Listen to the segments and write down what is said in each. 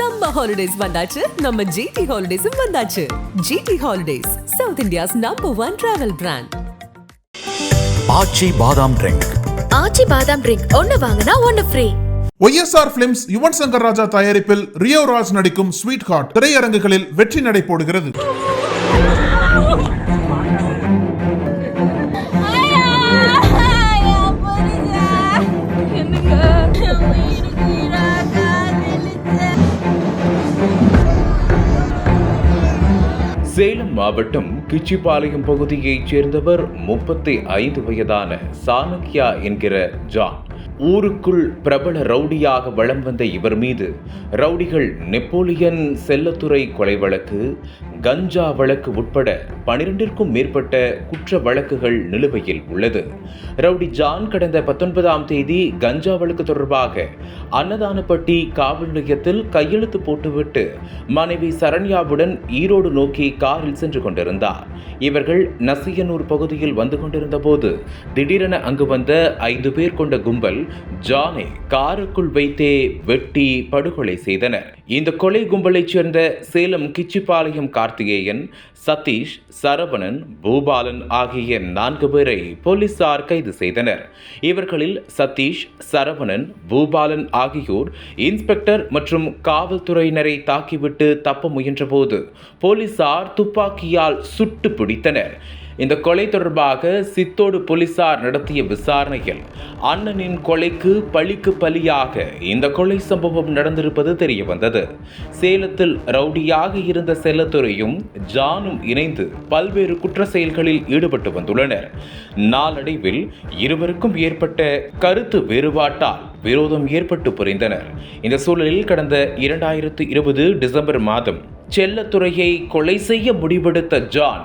Summer holidays வந்தாச்சு. நம்ம GT ஹாலிடேஸும் வந்தாச்சு. GT holidays south India's number one travel brand Aachi badam drink Aachi badam drink ஒன்னு வாங்கினா ஒன்னு free YSR films Yuvan Shankar Raja தயாரிப்பில் ரியோ ராஜ் நடிக்கும் ஸ்வீட் ஹார்ட் திரையரங்குகளில் வெற்றி நடை போடுகிறது. சேலம் மாவட்டம் கிச்சிபாளையம் பகுதியைச் சேர்ந்தவர் முப்பத்தி ஐந்து வயதான சாணக்கியா என்கிற ஜான். ஊருக்குள் பிரபல ரவுடியாக வலம் வந்த இவர் மீது ரவுடிகள் நெப்போலியன் செல்லத்துறை கொலை வழக்கு கஞ்சா வழக்கு உட்பட பனிரெண்டிற்கும் மேற்பட்ட குற்ற வழக்குகள் நிலுவையில் உள்ளது. ரவுடி ஜான் கடந்த பத்தொன்பதாம் தேதி கஞ்சா வழக்கு தொடர்பாக அன்னதானப்பட்டி காவல் நிலையத்தில் கையெழுத்து போட்டுவிட்டு மனைவி சரண்யாவுடன் ஈரோடு நோக்கி காரில் சென்று கொண்டிருந்தார். இவர்கள் நசியனூர் பகுதியில் வந்து கொண்டிருந்த போது திடீரென அங்கு வந்த ஐந்து பேர் கொண்ட கும்பல் ஜானை காருக்குள் வைத்தே வெட்டி படுகொலை செய்தனர். இந்த கொலை கும்பலைச் சேர்ந்த சேலம் கிச்சிபாளையம் கார்த்திகேயன் சதீஷ் சரவணன் பூபாலன் ஆகிய நான்கு பேரை போலீசார் கைது செய்தனர். இவர்களில் சதீஷ் சரவணன் பூபாலன் ஆகியோர் இன்ஸ்பெக்டர் மற்றும் காவல்துறையினரை தாக்கிவிட்டு தப்ப முயன்றபோது போலீசார் துப்பாக்கியால் சுட்டு பிடித்தனர். இந்த கொலை தொடர்பாக சித்தோடு போலீசார் நடத்திய விசாரணையில் அண்ணனின் கொலைக்கு பழிக்கு பலியாக இந்த கொலை சம்பவம் நடந்திருப்பது தெரிய வந்தது சேலத்தில் ரவுடியாக இருந்த செல்லத்துறையும் ஜானும் இணைந்து பல்வேறு குற்ற செயல்களில் ஈடுபட்டு வந்துள்ளனர். நாளடைவில் இருவருக்கும் ஏற்பட்ட கருத்து வேறுபாட்டால் விரோதம் ஏற்பட்டு புரிந்தனர். இந்த சூழலில் கடந்த இரண்டாயிரத்து இருபது டிசம்பர் மாதம் செல்லத்துறையை கொலை செய்ய முடிவெடுத்த ஜான்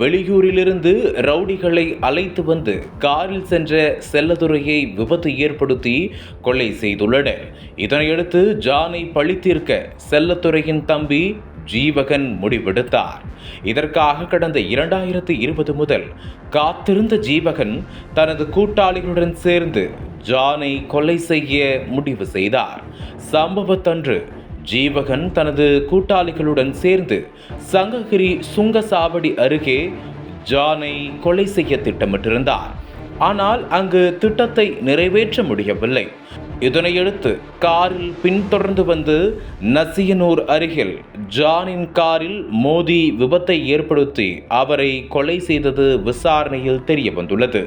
வெளியூரிலிருந்து ரவுடிகளை அழைத்து வந்து காரில் சென்ற செல்லதுரையை விபத்து ஏற்படுத்தி கொலை செய்துள்ளனர். இதனையடுத்து ஜானை பழித்தீர்க்க செல்லத்துறையின் தம்பி ஜீவகன் முடிவெடுத்தார். இதற்காக கடந்த இரண்டாயிரத்து இருபது முதல் காத்திருந்த ஜீவகன் தனது கூட்டாளிகளுடன் சேர்ந்து ஜானை கொலை செய்ய முடிவு செய்தார். சம்பவத்தன்று ஜீவகன் தனது கூட்டாளிகளுடன் சேர்ந்து சங்ககிரி சுங்கசாவடி அருகே ஜானை கொலை செய்ய திட்டமிட்டிருந்தார். ஆனால் அங்கு திட்டத்தை நிறைவேற்ற முடியவில்லை. இதனையடுத்து காரில் பின்தொடர்ந்து வந்து நசியனூர் அருகில் ஜானின் காரில் மோதி விபத்தை ஏற்படுத்தி அவரை கொலை செய்தது விசாரணையில் தெரிய வந்துள்ளது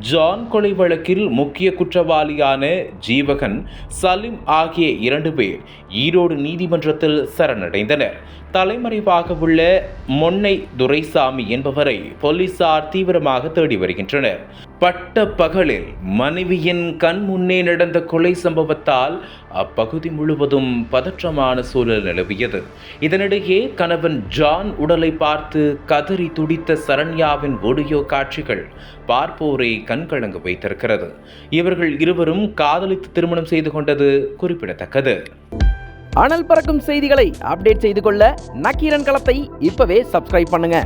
ஜான் கொலை வழக்கில் முக்கிய குற்றவாளியான ஜீவகன் சலீம் ஆகிய இரண்டு பேர் ஈரோடு நீதிமன்றத்தில் சரணடைந்தனர். தலைமறைவாக உள்ள மொன்னை துரைசாமி என்பவரை போலீசார் தீவிரமாக தேடி வருகின்றனர். பட்ட பகலில் மனைவியின் கண் முன்னே நடந்த கொலை சம்பவத்தால் அப்பகுதி முழுவதும் பதற்றமான சூழல் நிலவியது. இதனிடையே கணவன் ஜான் உடலை பார்த்து கதறி துடித்த சரண்யாவின் ஒடியோ காட்சிகள் பார்ப்போரை கண்கலங்க வைத்திருக்கிறது. இவர்கள் இருவரும் காதலித்து திருமணம் செய்து கொண்டது குறிப்பிடத்தக்கது. அனல் பறக்கும் செய்திகளை அப்டேட் செய்து கொள்ள நக்கீரன் களத்தை இப்பவே சப்ஸ்கிரைப் பண்ணுங்க.